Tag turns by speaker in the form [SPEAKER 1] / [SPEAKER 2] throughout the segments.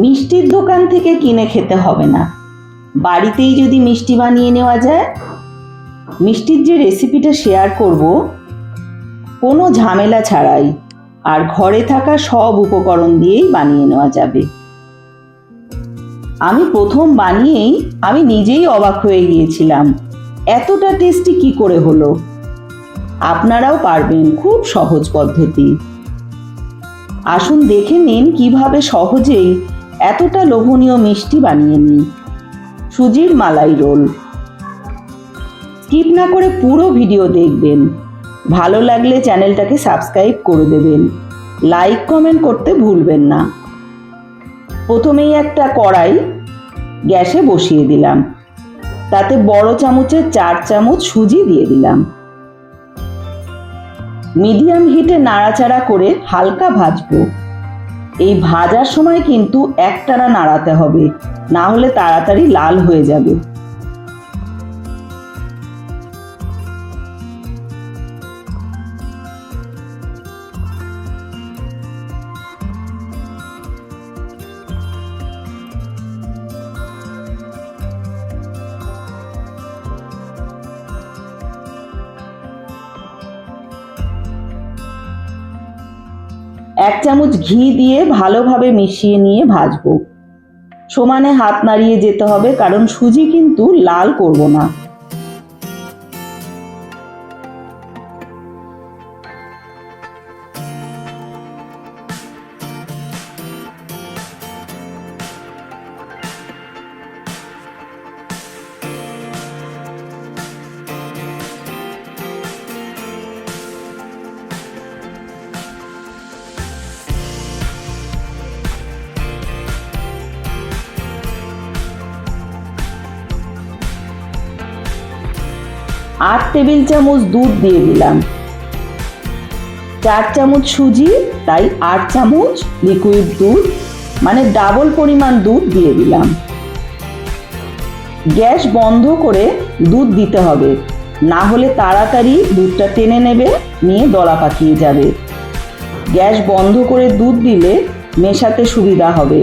[SPEAKER 1] মিষ্টির দোকান থেকে কিনে খেতে হবে না। বাড়িতেই যদি মিষ্টি বানিয়ে নেওয়া যায়, মিষ্টির যে রেসিপিটা শেয়ার করব, কোনো ঝামেলা ছাড়াই আর ঘরে থাকা সব উপকরণ দিয়েই বানিয়ে নেওয়া যাবে। আমি প্রথম বানিয়েই আমি নিজেই অবাক হয়ে গিয়েছিলাম, এতটা টেস্টি কি করে হলো? আপনারাও পারবেন খুব সহজ পদ্ধতি। আসুন দেখে নিন কীভাবে সহজেই এতটা লোভনীয় মিষ্টি বানিয়ে নিই। সুজির মালাই রোল। স্কিপ না করে পুরো ভিডিও দেখবেন। ভালো লাগলে চ্যানেলটাকে সাবস্ক্রাইব করে দেবেন। লাইক, কমেন্ট করতে ভুলবেন না। প্রথমেই একটা কড়াই গ্যাসে বসিয়ে দিলাম। তাতে বড় চামচের চার চামচ সুজি দিয়ে দিলাম। মিডিয়াম হিটে নাড়াচাড়া করে হালকা ভাজবো। এই ভাজার সময় কিন্তু একটানা নাড়াতে হবে না হলে তাড়াতাড়ি লাল হয়ে যাবে। এক চামচ ঘি দিয়ে ভালোভাবে মিশিয়ে নিয়ে ভাজবো। সমানে হাত নাড়িয়ে যেতে হবে, কারণ সুজি কিন্তু লাল করব না। আট টেবিল চামচ দুধ দিয়ে দিলাম। চার চামচ সুজি, তাই আট চামচ লিকুইড দুধ মানে ডাবল পরিমাণ দুধ দিয়ে দিলাম। গ্যাস বন্ধ করে দুধ দিতে হবে, না হলে তাড়াতাড়ি দুধটা টেনে নেবে, নিয়ে দলা পাকিয়ে যাবে। গ্যাস বন্ধ করে দুধ দিলে মেশাতে সুবিধা হবে।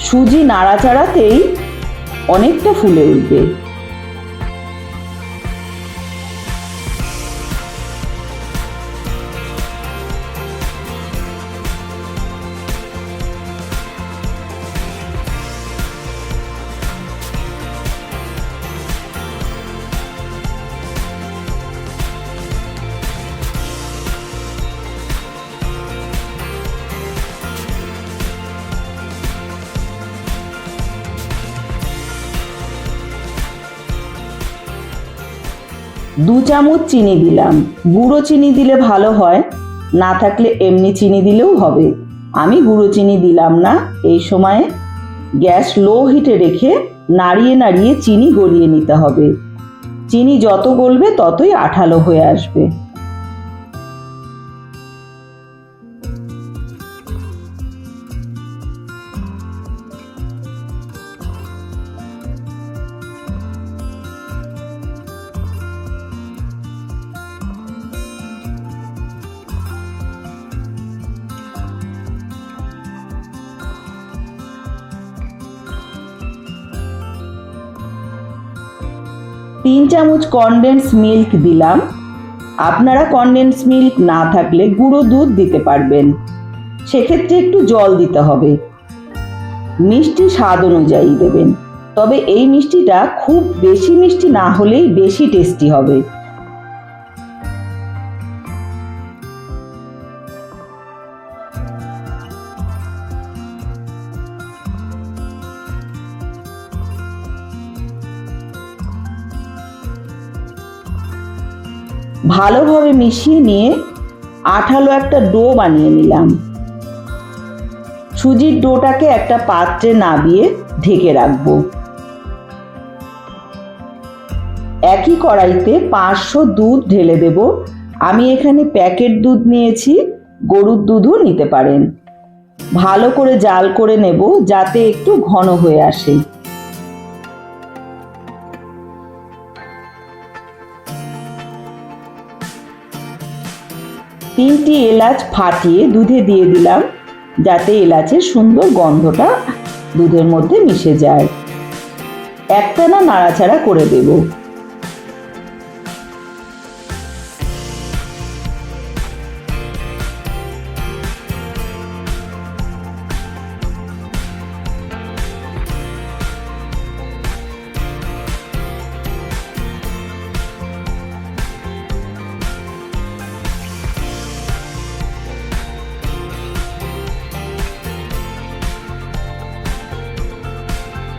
[SPEAKER 1] সুজি নাড়াচাড়াতেই অনেকটা ফুলে উঠবে। দু চামচ চিনি দিলাম। গুঁড়ো চিনি দিলে ভালো হয়, না থাকলে এমনি চিনি দিলেও হবে। আমি গুঁড়ো চিনি দিলাম না, এই সময়ে গ্যাস লো হিটে রেখে নাড়িয়ে নাড়িয়ে চিনি গড়িয়ে নিতে হবে। চিনি যত গলবে ততই আঠালো হয়ে আসবে। তিন চামচ কনডেন্স মিল্ক দিলাম। আপনারা কনডেন্স মিল্ক না থাকলে গুঁড়ো দুধ দিতে পারবেন। সেক্ষেত্রে একটু জল দিতে হবে। মিষ্টি স্বাদ অনুযায়ী দেবেন। তবে এই মিষ্টিটা খুব বেশি মিষ্টি না হলেই বেশি টেস্টি হবে। ভালোভাবে মিশিয়ে নিয়ে আঠালো একটা ডো বানিয়ে নিলাম। সুজির ডোটাকে একটা পাত্রে নাবিয়ে ঢেকে রাখব। একই কড়াইতে পাঁচশো দুধ ঢেলে দেব। আমি এখানে প্যাকেট দুধ নিয়েছি, গরুর দুধও নিতে পারেন। ভালো করে জাল করে নেব যাতে একটু ঘন হয়ে আসে। তিনটি এলাচ ফাটিয়ে দুধে দিয়ে দিলাম, যাতে এলাচের সুন্দর গন্ধটা দুধের মধ্যে মিশে যায়। একটানা নাড়াচাড়া করে দেব।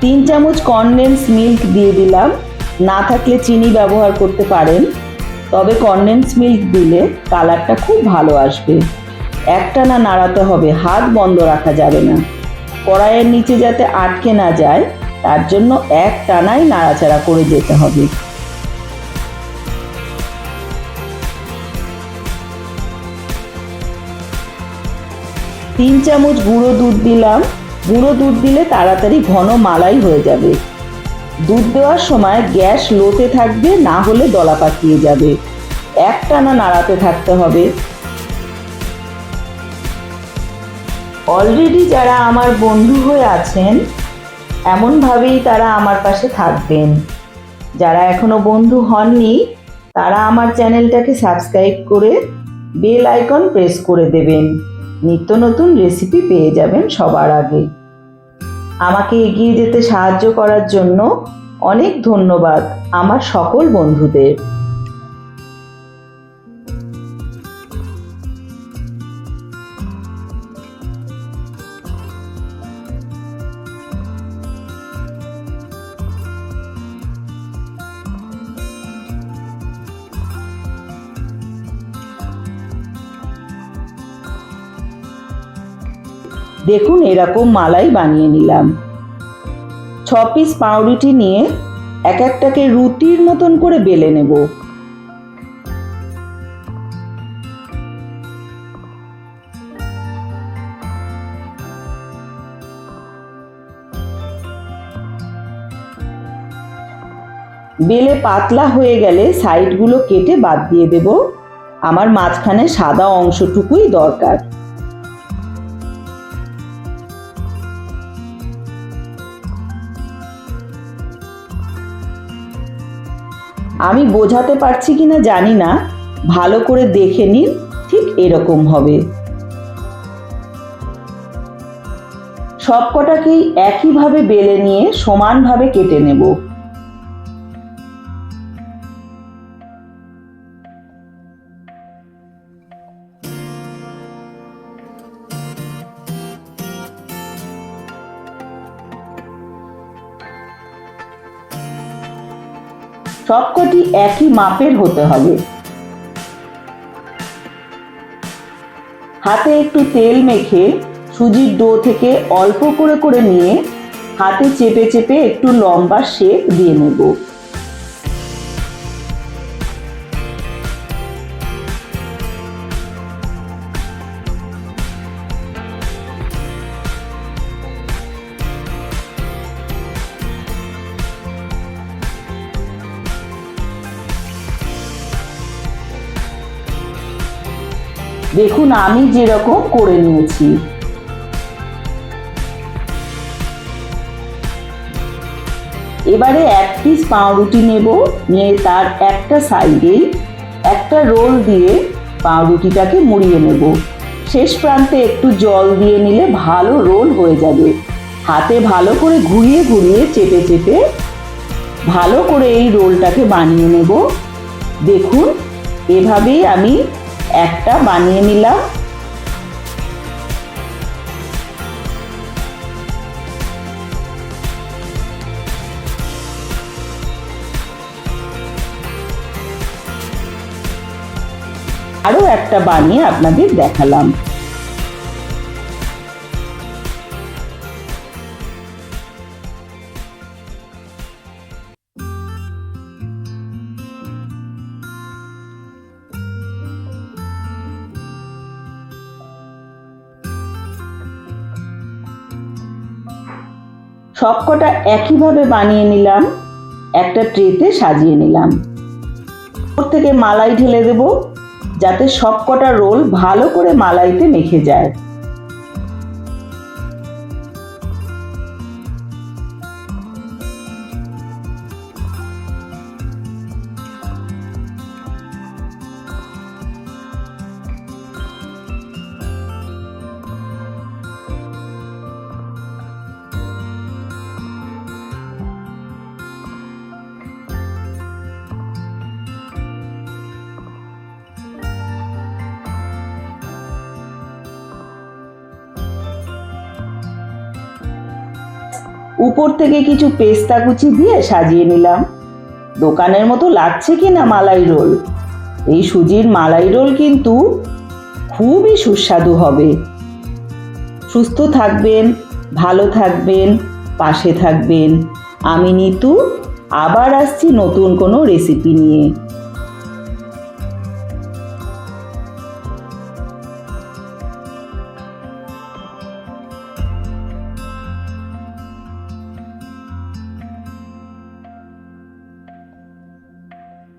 [SPEAKER 1] তিন চামচ কনডেন্স মিল্ক দিয়ে দিলাম। না থাকলে চিনি ব্যবহার করতে পারেন। তবে কনডেন্স মিল্ক দিলে কালারটা খুব ভালো আসবে। একটা না নাড়াতে হবে, হাত বন্ধ রাখা যাবে না। কড়াইয়ের নিচে যাতে আটকে না যায়, তার জন্য এক টানাই নাড়াচাড়া করে যেতে হবে। তিন চামচ গুঁড়ো দুধ দিলাম। গুঁড়ো দুধ দিলে তাড়াতাড়ি ঘন মালাই হয়ে যাবে। দুধ দেওয়ার সময় গ্যাস লোতে থাকবে, না হলে দলা পাকিয়ে যাবে। একটানা নাড়াতে থাকতে হবে। অলরেডি যারা আমার বন্ধু হয়ে আছেন, এমনভাবেই তারা আমার পাশে থাকবেন। যারা এখনও বন্ধু হননি, তারা আমার চ্যানেলটাকে সাবস্ক্রাইব করে বেল আইকন প্রেস করে দেবেন। নিত্য নতুন রেসিপি পেয়ে যাবেন সবার আগে। আমাকে এগিয়ে যেতে সাহায্য করার জন্য অনেক ধন্যবাদ আমার সকল বন্ধুদের। দেখুন, এরকম মালাই বানিয়ে নিলাম। ছ পিস পাউরুটি নিয়ে এক একটাকে রুটির মতন করে বেলে নেব। বেলে পাতলা হয়ে গেলে সাইডগুলো কেটে বাদ দিয়ে দেব। আমার মাঝখানে সাদা অংশটুকুই দরকার। আমি বোঝাতে পারছি কি না জানি না। ভালো করে দেখে নিন, ঠিক এরকম হবে। সবকটাকেই একইভাবে বেলে নিয়ে সমানভাবে কেটে নেব। সবকটি একই মাপের হতে হবে। হাতে একটু তেল মেখে সুজির ডো থেকে অল্প করে করে নিয়ে হাতে চেপে চেপে একটু লম্বা শেপ দিয়ে নেব। দেখুন, আমি যেরকম করে নিয়েছি। এবারে এক পিস পাউরুটি নেব, নিয়ে তার একটা সাইডেই একটা রোল দিয়ে পাউরুটিটাকে মুড়িয়ে নেব। শেষ প্রান্তে একটু জল দিয়ে নিলে ভালো রোল হয়ে যাবে। হাতে ভালো করে ঘুরিয়ে ঘুরিয়ে চেপে চেপে ভালো করে এই রোলটাকে বানিয়ে নেব। দেখুন, এভাবেই আমি একটা বানিয়ে নিলাম। আরও একটা বানিয়ে আপনাদের দেখালাম। সবকটা একইভাবে বানিয়ে নিলাম। একটা ট্রেতে সাজিয়ে নিলাম। ওর থেকে মালাই ঢেলে দেব, যাতে সবকটা রোল ভালো করে মালাইতে মেখে যায়। উপর থেকে কিছু পেস্তা কুচি দিয়ে সাজিয়ে নিলাম। দোকানের মতো লাগছে কি না মালাই রোল? এই সুজির মালাই রোল কিন্তু খুবই সুস্বাদু হবে। সুস্থ থাকবেন, ভালো থাকবেন, পাশে থাকবেন। আমি নিতু, আবার আসছি নতুন কোনো রেসিপি নিয়ে।